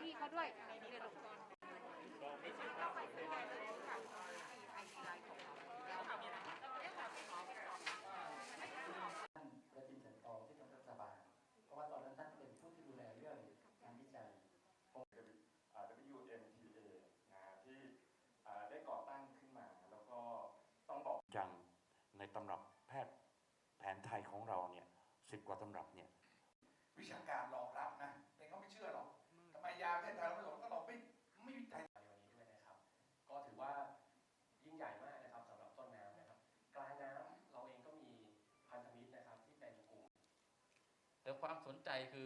พี่เขาด้วยเดี๋ยวหนูท่านประจินเถิดทองที่ทำรัฐบาลเพราะว่าตอนนั้นท่านเป็นผู้ที่ดูแลเรื่องงานวิจัยอ่า WMTA นะที่อ่าได้ก่อตั้งขึ้นมาแล้วก็ต้องบอกอย่างในตำรับแพทย์แผนไทยของเราเนี่ยสิบกว่าตำรับเนี่ย วิชาการรอง ยาประเทศไทยเราไม่หลงก็เราไม่ไม่วิจัยในวันนี้ด้วยนะครับ ก็ถือว่ายิ่งใหญ่มากนะครับสำหรับต้นน้ำนะครับ กลางน้ำเราเองก็มีพันธมิตรนะครับที่เป็นกลุ่มแต่ความสนใจคือ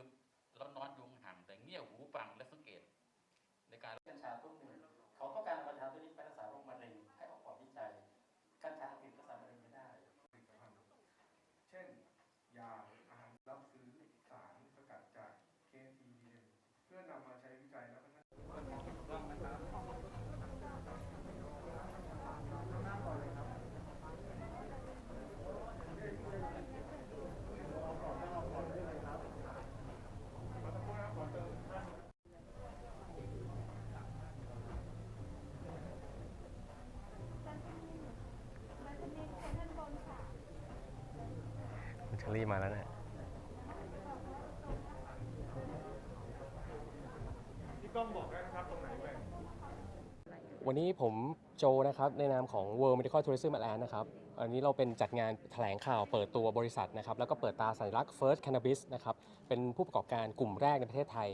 เรานอนอยุงห่างแต่เงี่ยหูฟังและสังเกต ในการกัญชาต้นหนึ่งเขาต้องการเอากัญชาตัวนี้ไปรักษาโรคมะเร็งให้ออกปอดวิจัย กัญชาอังกฤษรักษามะเร็งไม่ได้ เช่น ยาอาหารรับซื้อสารสกัดจาก KTDM เพื่อนำมาใช้วิจัยและพัฒนา เช อรี่มาแล้วเนี่ยพี่ก้องบอกได้นะครับตรงไหนแหววันนี้ผมโจนะครับในนามของ World Medical Tourism Alliance นะครับ อันนี้เราเป็นจัดงานแถลงข่าวเปิดตัวบริษัทนะครับ แล้วก็เปิดตาสัญลักษณ์ First Cannabis นะครับ เป็นผู้ประกอบการกลุ่มแรกในประเทศไทย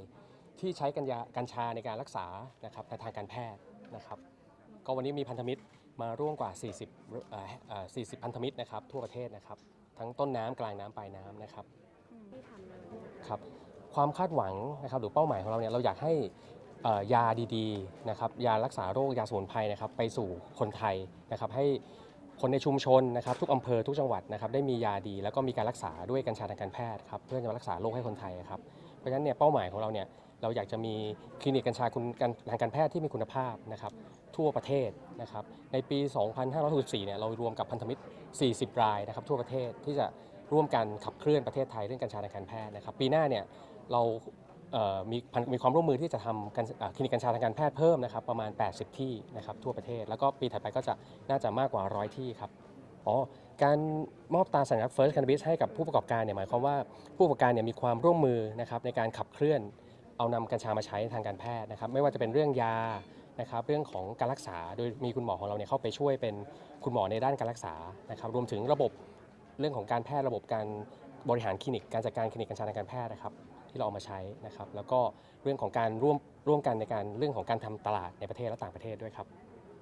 ที่ใช้กัญญากัญชาในการรักษานะครับในทางการแพทย์นะครับ ก็วันนี้มีพันธมิตรมาร่วมกว่า 40 40 พันธมิตรนะครับทั่วประเทศนะครับ ทั้งต้นน้ำกลางน้ำปลายน้ำนะครับครับความคาดหวังนะครับหรือเป้าหมายของเราเนี่ยเราอยากให้เอ่อยาดีๆนะครับยารักษาโรคยาสมุนไพรนะครับไปสู่คนไทยนะครับให้คนในชุมชนนะครับทุกอำเภอทุกจังหวัดนะครับได้มียาดีแล้วก็มีการรักษาด้วยกัญชาทางการแพทย์ครับเพื่อจะมารักษาโรคให้คนไทยครับเพราะฉะนั้นเนี่ยเป้าหมายของเราเนี่ย เราอยากจะมีคลินิกกัญชาคุณการทางการแพทย์ที่มีคุณภาพนะครับทั่วประเทศนะครับในปี 2564 เนี่ยเรารวมกับพันธมิตร 40 รายนะครับทั่วประเทศที่จะร่วมกันขับเคลื่อนประเทศไทยเรื่องกัญชาทางการแพทย์นะครับปีหน้าเนี่ยเรามีมีความร่วมมือที่จะทำคลินิกกัญชาทางการแพทย์เพิ่มนะครับประมาณ 80 ที่นะครับทั่วประเทศ แล้วก็ปีถัดไปก็จะน่าจะมากกว่า 100 ที่ครับอ๋อการมอบตราสัญลักษณ์ First Cannabis ให้กับผู้ประกอบการเนี่ยหมายความว่าผู้ประกอบการเนี่ยมีความร่วมมือนะครับในการขับเคลื่อน เอานำกัญชามาใช้ทางการแพทย์นะครับไม่ว่าจะเป็นเรื่องยานะครับเรื่องของการรักษาโดยมีคุณหมอของเราเนี่ยเข้าไปช่วยเป็นคุณหมอในด้านการรักษานะครับรวมถึงระบบเรื่องของการแพทย์ระบบการบริหารคลินิก การจัดการคลินิกกัญชาทางการแพทย์นะครับที่เราเอามาใช้นะครับแล้วก็เรื่องของการร่วมร่วมกันในการเรื่องของการทำตลาดในประเทศและต่างประเทศด้วยครับ